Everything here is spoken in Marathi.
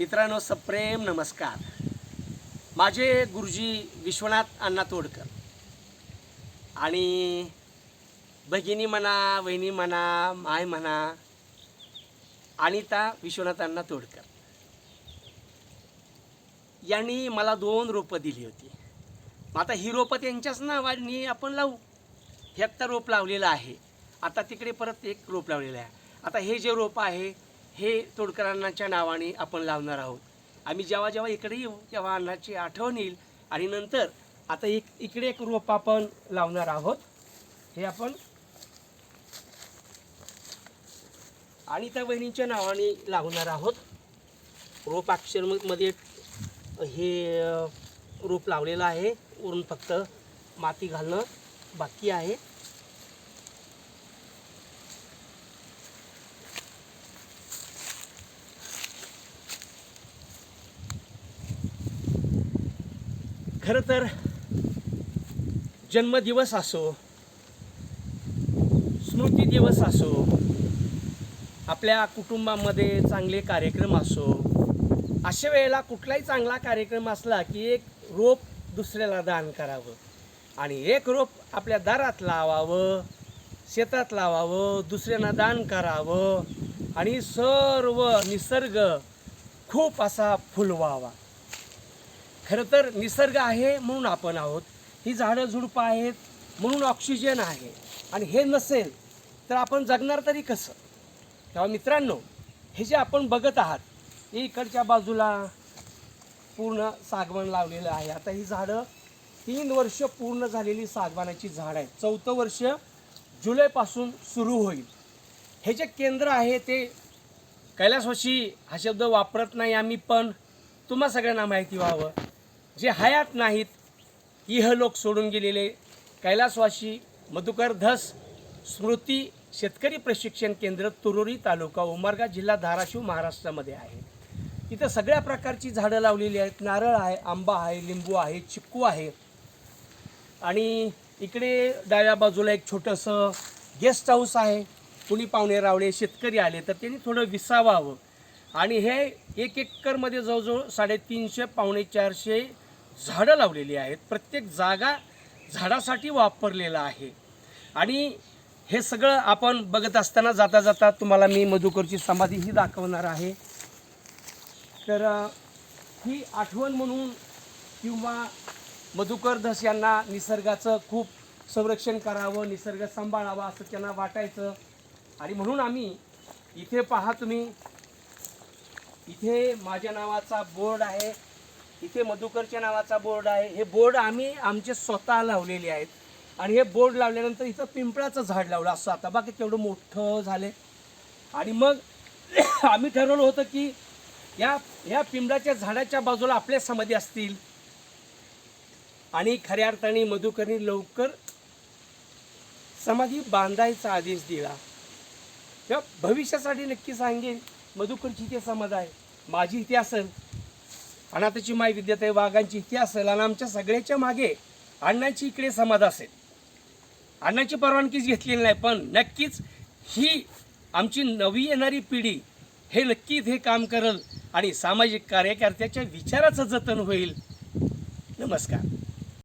मित्रांनो सप्रेम नमस्कार. माझे गुरुजी विश्वनाथ अण्णा तोडकर आणि भगिनी म्हणा वहिनी म्हणा माय म्हणा अनिता विश्वनाथ अण्णा तोडकर यांनी मला दोन रोपं दिली होती. मग आता ही रोपं त्यांच्याच नावानी आपण लावू. हे आत्ता रोप लावलेलं आहे. आता तिकडे परत एक रोप लावलेलं आहे. आता हे जे रोप आहे हे तोडकरांनाच्या नावाने आपण लावणार आहोत. आम्ही जेव्हा जेव्हा इकडे येऊ तेव्हा अण्णाची आठवण येईल आणि नंतर आता एक इकडे एक रोप आपण लावणार आहोत. हे आपण आणि त्या बहिणींच्या नावाने लावणार आहोत. रोप अक्षरमध्ये हे रोप लावलेलं आहे. वरून फक्त माती घालणं बाकी आहे. खरं तर जन्मदिवस असो स्मृती दिवस असो आपल्या कुटुंबामध्ये चांगले कार्यक्रम असो अशा वेळेला कुठलाही चांगला कार्यक्रम असला की एक रोप दुसऱ्याला दान करावं आणि एक रोप आपल्या दारात लावावं शेतात लावावं दुसऱ्यांना दान करावं आणि सर्व निसर्ग खूप असा फुलवावा. खरं तर निसर्ग आहे म्हणून आपण आहोत. ही झाडं झुडपं आहेत म्हणून ऑक्सिजन आहे. आणि हे नसेल तर आपण जगणार तरी कसं? तेव्हा मित्रांनो हे जे आपण बघत आहात इकडच्या बाजूला पूर्ण सागवान लावलेलं आहे. आता ही झाडं तीन वर्ष पूर्ण झालेली सागवानाची झाड आहेत. चौथं वर्ष जुलैपासून सुरू होईल. हे जे केंद्र आहे ते कैलासवाशी हा शब्द वापरत नाही आम्ही पण तुम्हा सगळ्यांना माहिती व्हावं. जे हयात नाहीत इहलोक सोडून गेलेले कैलासवासी मधुकर धस स्मृती शेतकरी प्रशिक्षण केंद्र तुरोरी तालुका उमरगा जिल्हा धाराशिव महाराष्ट्रामध्ये आहे. तिथं सगळ्या प्रकारची झाडं लावलेली आहेत. नारळ आहे आंबा आहे लिंबू आहे चिक्कू आहे. आणि इकडे डाव्या बाजूला एक छोटंसं गेस्ट हाऊस आहे. कुणी पाहुणे रावळे शेतकरी आले तर त्यांनी थोडं विसावावं. आणि हे एक एकरमध्ये जवळजवळ साडेतीनशे पावणे चारशे झाडं लावलेली आहेत. प्रत्येक जागा झाडासाठी वापरलेलं आहे. आणि हे सगळं आपण बघत असताना जाता जाता तुम्हाला मी मधुकरची समाधी ही दाखवणार आहे. तर ही आठवण म्हणून किंवा मधुकर धस यांना निसर्गाचं खूप संरक्षण करावं निसर्ग सांभाळावा असं त्यांना वाटायचं. आणि म्हणून आम्ही इथे पहा तुम्ही. इथे माझ्या नावाचा बोर्ड आहे. इथे मधुकरच्या नावाचा बोर्ड आहे. हे बोर्ड आम्ही आमचे स्वतः लावलेले आहेत. आणि हे बोर्ड लावल्यानंतर इथं पिंपळाचं झाड लावलं असं आता. बाकी तेवढं मोठं झाले. आणि मग आम्ही ठरवलं होतं की या या पिंपळाच्या झाडाच्या बाजूला आपल्या समाधी असतील. आणि खऱ्या अर्थाने मधुकरनी लवकर समाधी बांधायचा आदेश दिला. किंवा भविष्यासाठी नक्की सांगेन मधुकरची इथे समाध आहे. माझी इथे असेल. अनाथाची माय विद्याताई वाघांची इथे असेल आणि आमच्या सगळ्याच्या मागे अण्णाची इकडे समाध असेल. अण्णाची परवानगीच घेतलेली नाही पण नक्कीच ही आमची नवी येणारी पिढी हे नक्कीच हे काम करल आणि सामाजिक कार्यकर्त्याच्या विचाराचं जतन होईल. नमस्कार.